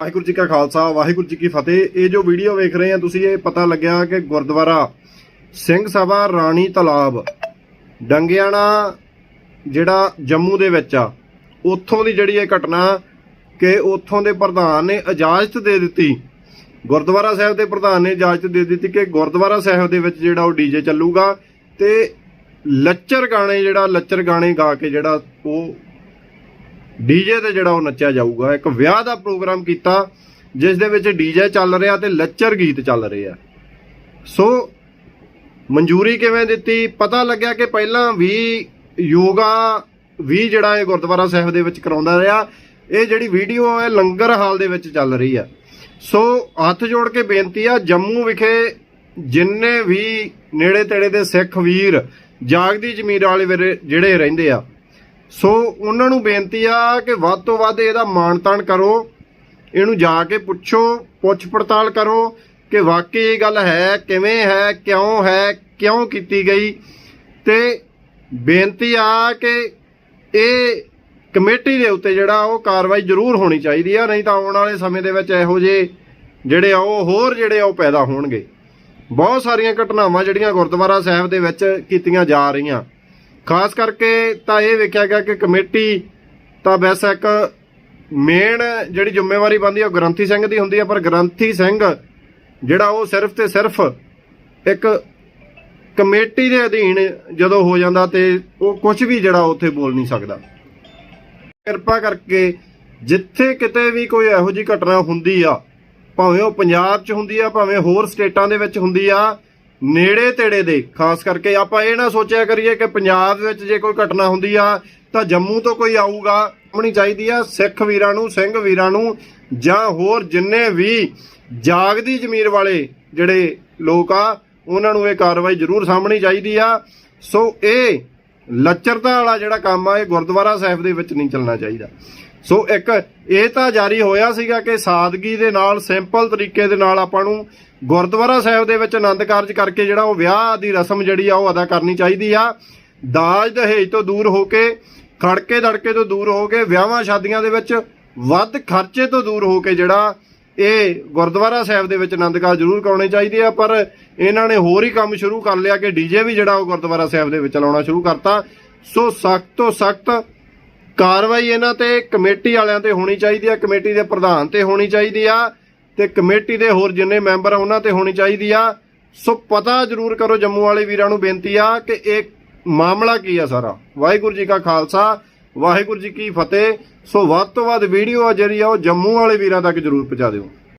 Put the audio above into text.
ਵਾਹਿਗੁਰੂ ਜੀ ਕਾ ਖਾਲਸਾ, ਵਾਹਿਗੁਰੂ ਜੀ ਕੀ ਫਤਿਹ। ਇਹ ਜੋ ਵੀਡੀਓ ਵੇਖ ਰਹੇ ਆ, ਤੁਸੀਂ ਇਹ ਪਤਾ ਲੱਗਿਆ ਕਿ ਗੁਰਦੁਆਰਾ ਸਿੰਘ ਸਭਾ ਰਾਣੀ ਤਲਾਬ, ਡੰਗਿਆਣਾ ਜਿਹੜਾ ਜੰਮੂ ਦੇ ਵਿੱਚ ਆ, ਉੱਥੋਂ ਦੀ ਜਿਹੜੀ ਇਹ ਘਟਨਾ ਕਿ ਉੱਥੋਂ ਦੇ ਪ੍ਰਧਾਨ ਨੇ ਇਜਾਜ਼ਤ ਦੇ ਦਿੱਤੀ। ਗੁਰਦੁਆਰਾ ਸਾਹਿਬ ਦੇ ਪ੍ਰਧਾਨ ਨੇ ਇਜਾਜ਼ਤ ਦੇ ਦਿੱਤੀ ਕਿ ਗੁਰਦੁਆਰਾ ਸਾਹਿਬ ਦੇ ਵਿੱਚ ਜਿਹੜਾ ਉਹ ਡੀਜੇ ਚੱਲੂਗਾ ਤੇ ਲੱਚਰ ਗਾਣੇ, ਜਿਹੜਾ ਲੱਚਰ ਗਾਣੇ ਗਾ ਕੇ ਜਿਹੜਾ ਉਹ ਡੀਜੇ ਤੇ ਜਿਹੜਾ ਉਹ ਨੱਚਿਆ ਜਾਊਗਾ, ਇੱਕ ਵਿਆਹ ਦਾ ਪ੍ਰੋਗਰਾਮ ਕੀਤਾ, ਜਿਸ ਦੇ ਵਿੱਚ ਡੀਜੇ ਚੱਲ ਰਿਹਾ ਤੇ ਲੱਚਰ ਗੀਤ ਚੱਲ ਰਹੇ ਆ। ਸੋ ਮਨਜ਼ੂਰੀ ਕਿਵੇਂ ਦਿੱਤੀ? ਪਤਾ ਲੱਗਿਆ ਕਿ ਪਹਿਲਾਂ ਵੀ ਯੋਗਾ ਵੀ ਜਿਹੜਾ ਇਹ ਗੁਰਦੁਆਰਾ ਸਾਹਿਬ ਦੇ ਵਿੱਚ ਕਰਾਉਂਦਾ ਰਿਹਾ। ਇਹ ਜਿਹੜੀ ਵੀਡੀਓ ਹੈ, ਲੰਗਰ ਹਾਲ ਦੇ ਵਿੱਚ ਚੱਲ ਰਹੀ ਆ। ਸੋ ਹੱਥ ਜੋੜ ਕੇ ਬੇਨਤੀ ਆ, ਜੰਮੂ ਵਿਖੇ ਜਿੰਨੇ ਵੀ ਨੇੜੇ ਤੇੜੇ ਦੇ ਸਿੱਖ ਵੀਰ, ਜਾਗਦੀ ਜ਼ਮੀਰ ਵਾਲੇ ਵੀਰੇ ਜਿਹੜੇ ਰਹਿੰਦੇ ਆ ਸੋ ਉਹਨਾਂ ਨੂੰ ਬੇਨਤੀ ਆ ਕਿ ਵੱਧ ਤੋਂ ਵੱਧ ਇਹਦਾ ਮਾਣ-ਤਾਣ ਕਰੋ, ਇਹਨੂੰ ਜਾ ਕੇ ਪੁੱਛੋ ਪੁੱਛ ਪੜਤਾਲ ਕਰੋ ਕਿ ਵਾਕਈ ਇਹ ਗੱਲ ਹੈ, ਕਿਵੇਂ ਹੈ, ਕਿਉਂ ਹੈ, ਕਿਉਂ ਕੀਤੀ ਗਈ? ਤੇ ਬੇਨਤੀ ਆ ਕਿ ਇਹ ਕਮੇਟੀ ਦੇ ਉੱਤੇ ਜਿਹੜਾ ਉਹ ਕਾਰਵਾਈ ਜ਼ਰੂਰ ਹੋਣੀ ਚਾਹੀਦੀ ਆ, ਨਹੀਂ ਤਾਂ ਆਉਣ ਵਾਲੇ ਸਮੇਂ ਦੇ ਵਿੱਚ ਇਹੋ ਜਿਹੇ ਜਿਹੜੇ ਆ ਉਹ ਹੋਰ ਜਿਹੜੇ ਆ ਉਹ ਪੈਦਾ ਹੋਣਗੇ। ਬਹੁਤ ਸਾਰੀਆਂ ਘਟਨਾਵਾਂ ਜਿਹੜੀਆਂ ਗੁਰਦੁਆਰਾ ਸਾਹਿਬ ਦੇ ਵਿੱਚ ਕੀਤੀਆਂ ਜਾ ਰਹੀਆਂ। ਖਾਸ ਕਰਕੇ ਤਾਂ ਇਹ ਵੇਖਿਆ ਗਿਆ ਕਿ ਕਮੇਟੀ ਤਾਂ ਵੈਸੇ ਇੱਕ ਮੇਨ ਜਿਹੜੀ ਜ਼ਿੰਮੇਵਾਰੀ ਬਣਦੀ ਆ, ਉਹ ਗ੍ਰੰਥੀ ਸਿੰਘ ਦੀ ਹੁੰਦੀ ਆ, ਪਰ ਗ੍ਰੰਥੀ ਸਿੰਘ ਜਿਹੜਾ ਉਹ ਸਿਰਫ ਤੇ ਸਿਰਫ ਇੱਕ ਕਮੇਟੀ ਦੇ ਅਧੀਨ ਜਦੋਂ ਹੋ ਜਾਂਦਾ ਤੇ ਉਹ ਕੁਝ ਵੀ ਜਿਹੜਾ ਉੱਥੇ ਬੋਲ ਨਹੀਂ ਸਕਦਾ। ਕਿਰਪਾ ਕਰਕੇ ਜਿੱਥੇ ਕਿਤੇ ਵੀ ਕੋਈ ਇਹੋ ਜਿਹੀ ਘਟਨਾ ਹੁੰਦੀ ਆ, ਭਾਵੇਂ ਉਹ ਪੰਜਾਬ 'ਚ ਹੁੰਦੀ ਆ, ਭਾਵੇਂ ਹੋਰ ਸਟੇਟਾਂ ਦੇ ਵਿੱਚ ਹੁੰਦੀ ਆ ਨੇੜੇ ਤੇੜੇ ਦੇ। ਖਾਸ ਕਰਕੇ ਆਪਾਂ ਇਹ ਨਾ ਸੋਚਿਆ ਕਰੀਏ ਕਿ ਪੰਜਾਬ ਵਿੱਚ ਜੇ ਕੋਈ ਘਟਨਾ ਹੁੰਦੀ ਆ, ਤਾਂ ਜੰਮੂ ਤੋਂ ਕੋਈ ਆਊਗਾ, ਆਪਣੀ ਚਾਹੀਦੀ ਆ ਸਿੱਖ ਵੀਰਾਂ ਨੂੰ, ਸਿੰਘ ਵੀਰਾਂ ਨੂੰ, ਜਾਂ ਹੋਰ ਜਿੰਨੇ ਵੀ ਜਾਗਦੀ ਜ਼ਮੀਰ ਵਾਲੇ ਜਿਹੜੇ ਲੋਕ ਆ, ਉਹਨਾਂ ਨੂੰ ਇਹ ਕਾਰਵਾਈ ਜ਼ਰੂਰ ਸਾਹਮਣੀ ਚਾਹੀਦੀ ਆ। ਸੋ ਇਹ ਲੱਚਰਤਾ ਵਾਲਾ ਜਿਹੜਾ ਕੰਮ ਆ, ਇਹ ਗੁਰਦੁਆਰਾ ਸਾਹਿਬ ਦੇ ਵਿੱਚ ਨਹੀਂ ਚੱਲਣਾ ਚਾਹੀਦਾ। ਸੋ ਇੱਕ ਇਹ ਤਾਂ ਜਾਰੀ ਹੋਇਆ ਸੀਗਾ ਕਿ ਸਾਦਗੀ ਦੇ ਨਾਲ, ਸਿੰਪਲ ਤਰੀਕੇ ਦੇ ਨਾਲ ਆਪਾਂ ਨੂੰ ਗੁਰਦੁਆਰਾ ਸਾਹਿਬ ਦੇ ਵਿੱਚ ਆਨੰਦ ਕਾਰਜ ਕਰਕੇ ਜਿਹੜਾ ਉਹ ਵਿਆਹ ਦੀ ਰਸਮ ਜਿਹੜੀ ਆ ਉਹ ਅਦਾ ਕਰਨੀ ਚਾਹੀਦੀ ਆ। ਦਾਜ ਦਹੇਜ ਤੋਂ ਦੂਰ ਹੋ ਕੇ, ਖੜਕੇ ਦੜਕੇ ਤੋਂ ਦੂਰ ਹੋ ਕੇ, ਵਿਆਹਾਂ ਸ਼ਾਦੀਆਂ ਦੇ ਵਿੱਚ ਵੱਧ ਖਰਚੇ ਤੋਂ ਦੂਰ ਹੋ ਕੇ ਜਿਹੜਾ ਇਹ ਗੁਰਦੁਆਰਾ ਸਾਹਿਬ ਦੇ ਵਿੱਚ ਆਨੰਦ ਕਾਰਜ ਜ਼ਰੂਰ ਕਰਾਉਣੇ ਚਾਹੀਦੇ ਆ। ਪਰ ਇਹਨਾਂ ਨੇ ਹੋਰ ਹੀ ਕੰਮ ਸ਼ੁਰੂ ਕਰ ਲਿਆ ਕਿ ਡੀਜੇ ਵੀ ਜਿਹੜਾ ਉਹ ਗੁਰਦੁਆਰਾ ਸਾਹਿਬ ਦੇ ਵਿੱਚ ਲਾਉਣਾ ਸ਼ੁਰੂ ਕਰਤਾ। ਸੋ ਸਖਤ ਤੋਂ ਸਖਤ ਕਾਰਵਾਈ ਇਹਨਾਂ ਤੇ ਕਮੇਟੀ ਵਾਲਿਆਂ ਤੇ ਹੋਣੀ ਚਾਹੀਦੀ ਆ, ਕਮੇਟੀ ਦੇ ਪ੍ਰਧਾਨ ਤੇ ਹੋਣੀ ਚਾਹੀਦੀ ਆ, ਤੇ ਕਮੇਟੀ ਦੇ ਹੋਰ ਜਿੰਨੇ ਮੈਂਬਰ ਆ, ਉਹਨਾਂ ਤੇ ਹੋਣੀ ਚਾਹੀਦੀ ਆ। ਸੋ ਪਤਾ ਜ਼ਰੂਰ ਕਰੋ ਜੰਮੂ ਵਾਲੇ ਵੀਰਾਂ ਨੂੰ ਬੇਨਤੀ ਆ ਕਿ ਇਹ ਮਾਮਲਾ ਕੀ ਆ ਸਾਰਾ। ਵਾਹਿਗੁਰੂ ਜੀ ਕਾ ਖਾਲਸਾ, ਵਾਹਿਗੁਰੂ ਜੀ ਕੀ ਫਤਿਹ। ਸੋ ਵੱਧ ਤੋਂ ਵੱਧ ਵੀਡੀਓ ਆ ਜਿਹੜੀ ਆ ਉਹ ਜੰਮੂ ਵਾਲੇ ਵੀਰਾਂ ਤੱਕ ਜ਼ਰੂਰ ਪਹੁੰਚਾ ਦਿਓ।